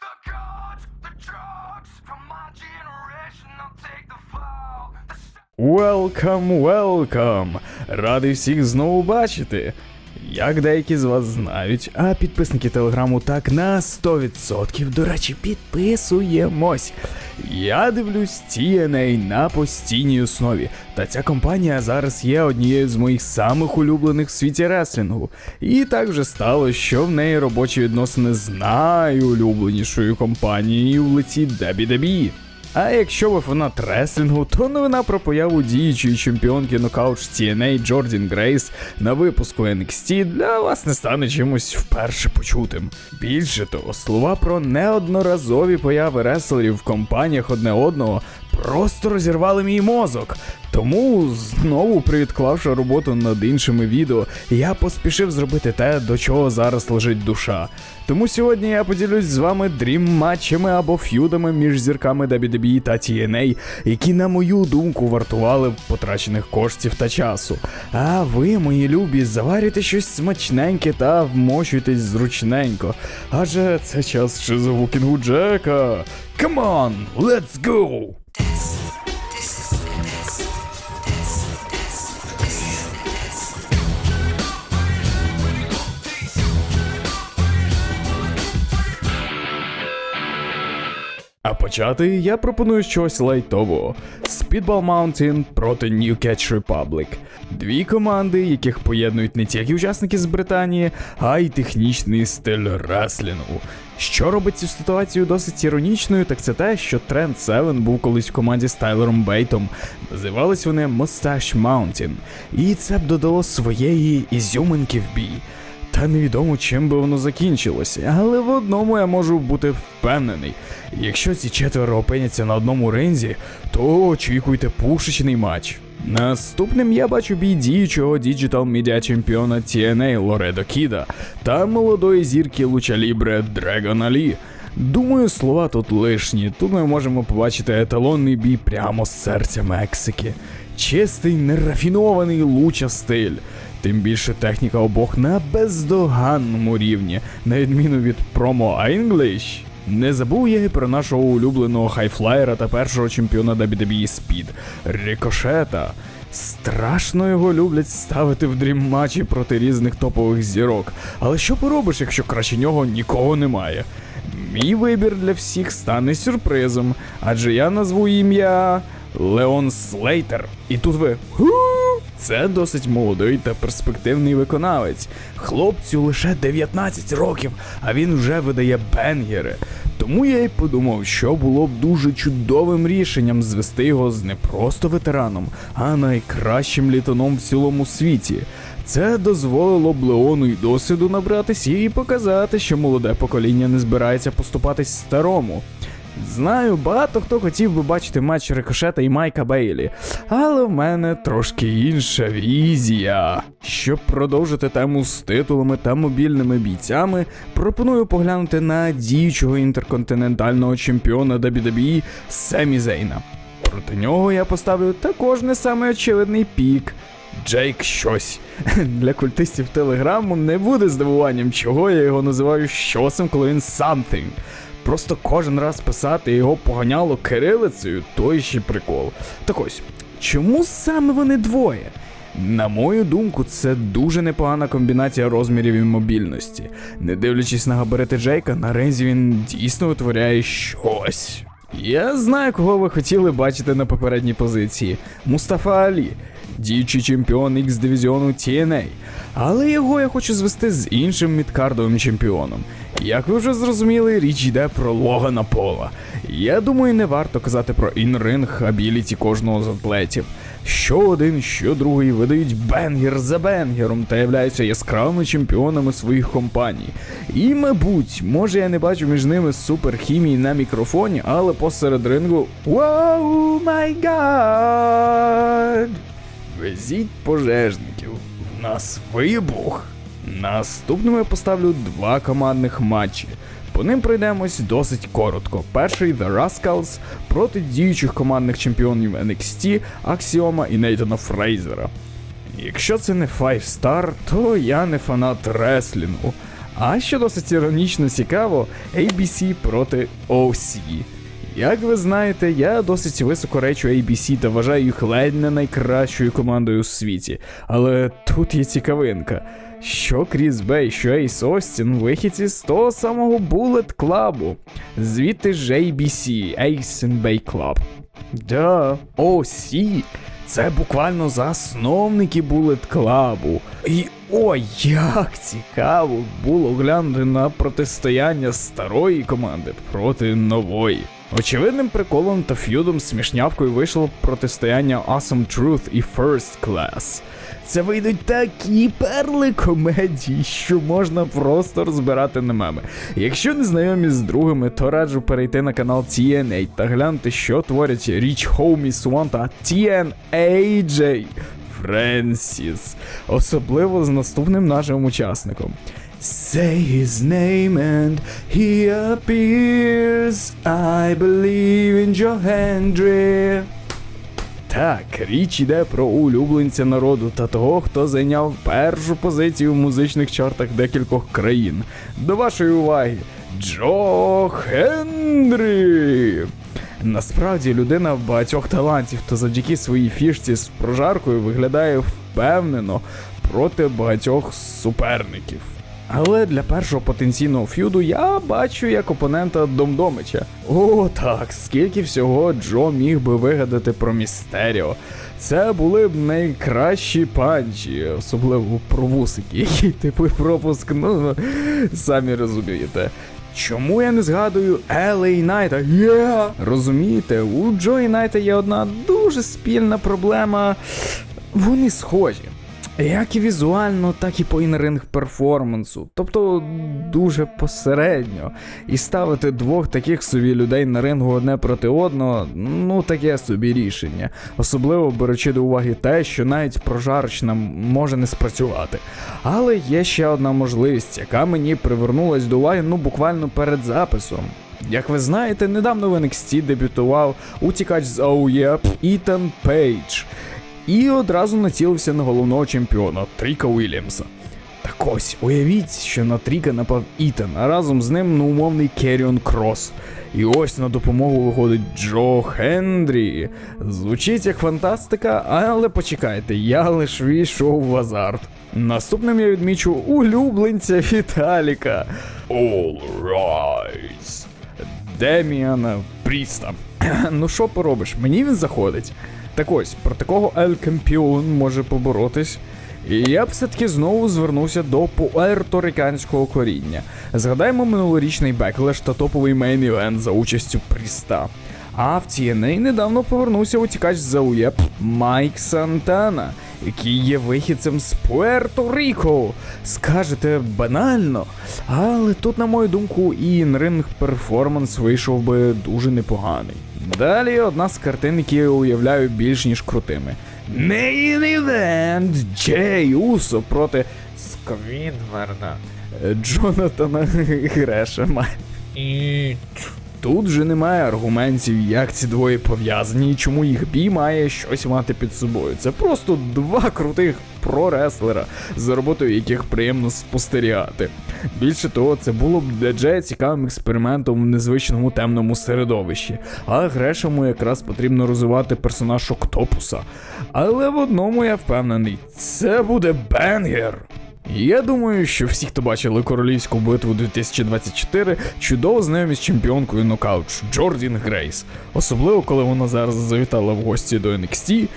the cards, the drugs from my generation. I'll take the fall. The Welcome, welcome! Радий всіх знову бачити. Як деякі з вас знають, а підписники телеграму так на 100%, до речі, підписуємось. Я дивлюсь TNA на постійній основі, та ця компанія зараз є однією з моїх самих улюблених в світі реслінгу. І так вже стало, що в неї робочі відносини з найулюбленішою компанією в лиці WWE. А якщо ви фанат реслінгу, то новина про появу діючої чемпіонки нокаут TNA Джордін Грейс на випуску NXT для вас не стане чимось вперше почутим. Більше того, слова про неодноразові появи реслерів в компаніях одне одного просто розірвали мій мозок. Тому, знову привідклавши роботу над іншими відео, я поспішив зробити те, до чого зараз лежить душа. Тому сьогодні я поділюсь з вами дрім-матчами або ф'юдами між зірками WWE та TNA, які, на мою думку, вартували потрачених коштів та часу. А ви, мої любі, заварюйте щось смачненьке та вмочуйтесь зручненько. Адже це час шизовукінгу Джека. Come on, let's go! Почати я пропоную щось лайтового: Speedball Mountain проти New Catch Republic. Дві команди, яких поєднують не тільки учасники з Британії, а й технічний стиль реслінгу. Що робить цю ситуацію досить іронічною, так це те, що Тренд Севен був колись в команді з Тайлером Бейтом. Називались вони Mustache Mountain. І це б додало своєї ізюминки в бій. Та невідомо чим би воно закінчилося, але в одному я можу бути впевнений. Якщо ці четверо опиняться на одному ринзі, то очікуйте пушечний матч. Наступним я бачу бій діючого діджитал медіа чемпіона TNA Лоредо Кіда та молодої зірки Луча Лібре Дрегон Алі. Думаю, слова тут лишні. Тут ми можемо побачити еталонний бій прямо з серця Мексики. Чистий, нерафінований луча стиль. Тим більше техніка обох на бездоганному рівні, на відміну від промо English. Не забув я і про нашого улюбленого хайфлаєра та першого чемпіона WWE Speed Рикошета. Страшно його люблять ставити в дрім-матчі проти різних топових зірок. Але що поробиш, якщо краще нього нікого немає? Мій вибір для всіх стане сюрпризом, адже я назву ім'я Леон Слейтер. І тут ви. Це досить молодий та перспективний виконавець. Хлопцю лише 19 років, а він вже видає бенгери. Тому я й подумав, що було б дуже чудовим рішенням звести його з не просто ветераном, а найкращим літуном в цілому світі. Це дозволило б Леону й досвіду набратися і показати, що молоде покоління не збирається поступатись старому. Знаю, багато хто хотів би бачити матч Рикошета і Майка Бейлі, але в мене трошки інша візія. Щоб продовжити тему з титулами та мобільними бійцями, пропоную поглянути на діючого інтерконтинентального чемпіона WWE Семі Зейна. Проти нього я поставлю також не самий очевидний пік. Джейк щось. Для культистів телеграму не буде здивуванням, чого я його називаю щосом, коли він something. Просто кожен раз писати його поганяло кирилицею, той ще прикол. Так ось, чому саме вони двоє? На мою думку, це дуже непогана комбінація розмірів і мобільності. Не дивлячись на габарити Джейка, на рензі він дійсно витворяє щось. Я знаю, кого ви хотіли бачити на попередній позиції: Мустафа Алі, діючий чемпіон X дивізіону TNA. Але його я хочу звести з іншим мідкардовим чемпіоном. Як ви вже зрозуміли, річ йде про Логана Пола. Я думаю, не варто казати про інринг абіліті кожного з атлетів. Що один, що другий видають бенгер за бенгером та являються яскравими чемпіонами своїх компаній. І, мабуть, може я не бачу між ними суперхімії на мікрофоні, але посеред рингу Вау май гад! Везіть пожежників. В нас вибух. Наступним я поставлю два командних матчі. По ним пройдемось досить коротко. Перший The Rascals проти діючих командних чемпіонів NXT Аксіома і Нейтана Фрейзера. Якщо це не 5 Star, то я не фанат реслінгу. А що досить іронічно цікаво, ABC проти OC. Як ви знаєте, я досить високо речу ABC та вважаю їх ледь не найкращою командою у світі. Але тут є цікавинка. Що Кріс Бей, що Ейс Остін, вихідці з того самого Bullet Club. Звідти ж ABC, Ace and Bay Club. Да, OC це буквально засновники Bullet Club. І ой, як цікаво було глянути на протистояння старої команди проти нової. Очевидним приколом та ф'юдом смішнявкою вийшло протистояння Awesome Truth і First Class. Це вийдуть такі перли комедії, що можна просто розбирати на меми. Якщо не знайомі з другими, то раджу перейти на канал TNA та глянути, що творять Річ Хоумі Свон та TNAJ Френсіс. Особливо з наступним нашим учасником. Say his name and he appears. I believe in Joe Hendry. Так, річ іде про улюбленця народу та того, хто зайняв першу позицію в музичних чартах декількох країн. До вашої уваги, Джо Хендрі! Насправді людина багатьох талантів та завдяки своїй фішці з прожаркою виглядає впевнено проти багатьох суперників. Але для першого потенційного ф'юду я бачу як опонента Домдомича. О, так, скільки всього Джо міг би вигадати про Містеріо. Це були б найкращі панчі, особливо про вусики, який типу пропуск, ну самі розумієте. Чому я не згадую Елей Найта? Yeah! Розумієте, у Джо і Найта є одна дуже спільна проблема. Вони схожі. Як і візуально, так і по інринг перформансу. Тобто дуже посередньо. І ставити двох таких собі людей на рингу одне проти одного, ну таке собі рішення. Особливо беручи до уваги те, що навіть прожарочна може не спрацювати. Але є ще одна можливість, яка мені привернулась до уваги ну буквально перед записом. Як ви знаєте, недавно в NXT дебютував утікач з АУЄ Ітан Пейдж і одразу націлився на головного чемпіона Тріка Уільямса. Так ось, уявіть, що на Тріка напав Ітан, а разом з ним неумовний Керіон Крос. І ось на допомогу виходить Джо Хендрі. Звучить як фантастика, але почекайте, я лиш війшов в азарт. Наступним я відмічу улюбленця Віталіка. All rise. Деміана Пріста. ну що поробиш, мені він заходить. Так ось, проти кого Ель Кемпіон може поборотись. І я б все-таки знову звернувся до пуерториканського коріння. Згадаємо минулорічний беклеш та топовий мейн івент за участю Пріста. А в TNA недавно повернувся утікач з АУЄП Майк Сантана, який є вихідцем з Пуерто-Ріко. Скажете банально, але тут, на мою думку, і інринг перформанс вийшов би дуже непоганий. Далі одна з картин, які я уявляю більш ніж крутими. Main Event Джей Усо проти Сквідварда Джонатана Грешема. І тут же немає аргументів, як ці двоє пов'язані і чому їх бій має щось мати під собою. Це просто два крутих про-реслера, за роботою яких приємно спостерігати. Більше того, це було б для Джея цікавим експериментом в незвичному темному середовищі, а Грешему якраз потрібно розвивати персонаж Октопуса. Але в одному я впевнений, це буде бенгер. Я думаю, що всі, хто бачили королівську битву 2024, чудово знайомі з чемпіонкою нокаут Джордін Грейс, особливо коли вона зараз завітала в гості до NXT,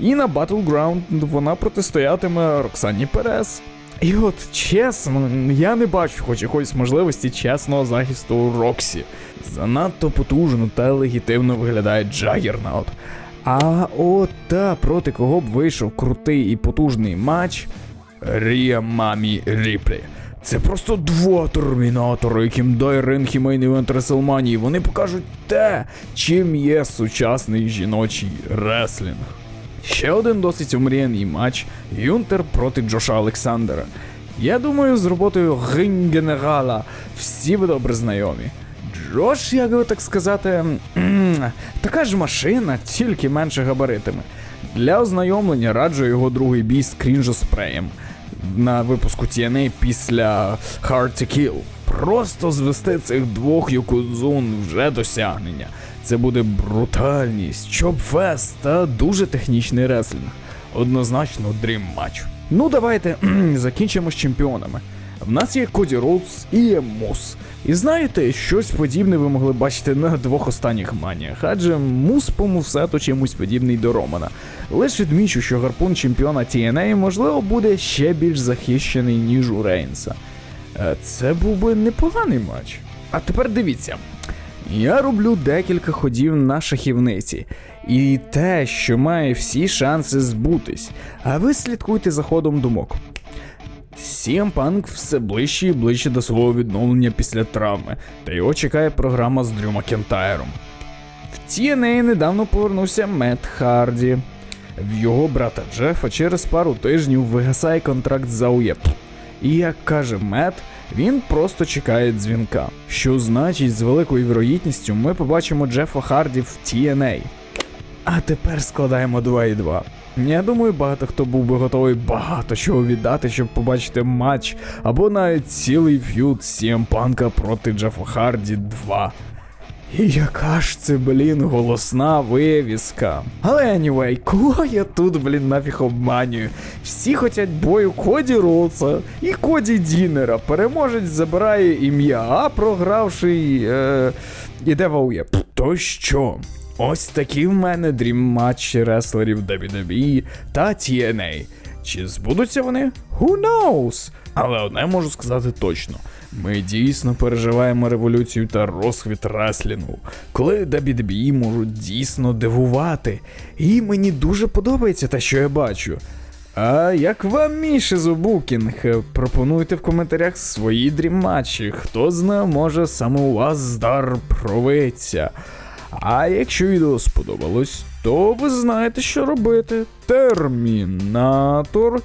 і на Battleground вона протистоятиме Роксані Перес. І от чесно, я не бачу хоч якоїсь можливості чесного захисту Роксі. Занадто потужно та легітимно виглядає Джагернаут. А от та проти кого б вийшов крутий і потужний матч. Рія Мамі Ріплі. Це просто два термінатори, яким дай ринг і мейн івент Реселманії. Вони покажуть те, чим є сучасний жіночий реслінг. Ще один досить омріяний матч Юнтер проти Джоша Олександера. Я думаю, з роботою Генерала всі ви добре знайомі. Джош, як би так сказати, така ж машина, тільки менше габаритами. Для ознайомлення раджу його другий бій з крінжоспреєм. На випуску TNA після Hard to Kill. Просто звести цих двох Йокузун вже досягнення. Це буде брутальність, чопфест та дуже технічний реслінг. Однозначно дрім матч. Ну давайте закінчимо з чемпіонами. В нас є Коді Роудс і Мус. І знаєте, щось подібне ви могли бачити на двох останніх маніях, адже Мус по мувсету чимось подібний до Романа. Лише відмічу, що гарпун чемпіона TNA можливо буде ще більш захищений, ніж у Рейнса. Е, Це був би непоганий матч. А тепер дивіться. Я роблю декілька ходів на шахівниці, і те, що має всі шанси збутись. А ви слідкуйте за ходом думок. CM Punk все ближче і ближче до свого відновлення після травми, та його чекає програма з Дрю Макентайром. В TNA недавно повернувся Мет Харді. В його брата Джефа через пару тижнів вигасає контракт за УЄП. І як каже Мет, він просто чекає дзвінка. Що значить, з великою вірогідністю ми побачимо Джефа Харді в TNA. А тепер складаємо 2 і 2. Я думаю, багато хто був би готовий багато чого віддати, щоб побачити матч, або навіть цілий ф'юд CM Панка проти Джефа Харді 2. І яка ж це, блін, голосна вивіска. Але anyway, кого я тут, блін, нафіг обманюю? Всі хотять бою Коді Роуса і Коді Дінера. Переможець забирає ім'я, а програвший е, іде в АУЄ. То що? Ось такі в мене дрім-матчі реслерів WWE та TNA. Чи збудуться вони? Who knows? Але одне можу сказати точно: ми дійсно переживаємо революцію та розхвіт реслінгу, коли WWE можуть дійсно дивувати. І мені дуже подобається те, що я бачу. А як вам мій шизобукінг? Пропонуйте в коментарях свої дрім-матчі. Хто знає, може саме у вас здар провиться. А якщо відео сподобалось, то ви знаєте, що робити. Термінатор,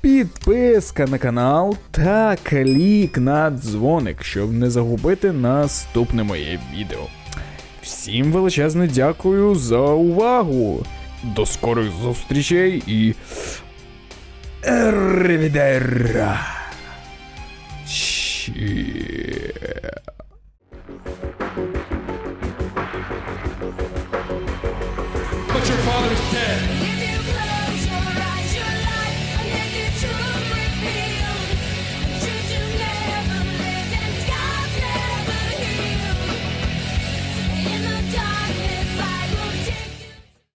підписка на канал та клік на дзвоник, щоб не загубити наступне моє відео. Всім величезне дякую за увагу. До скорих зустрічей і. Ревідера.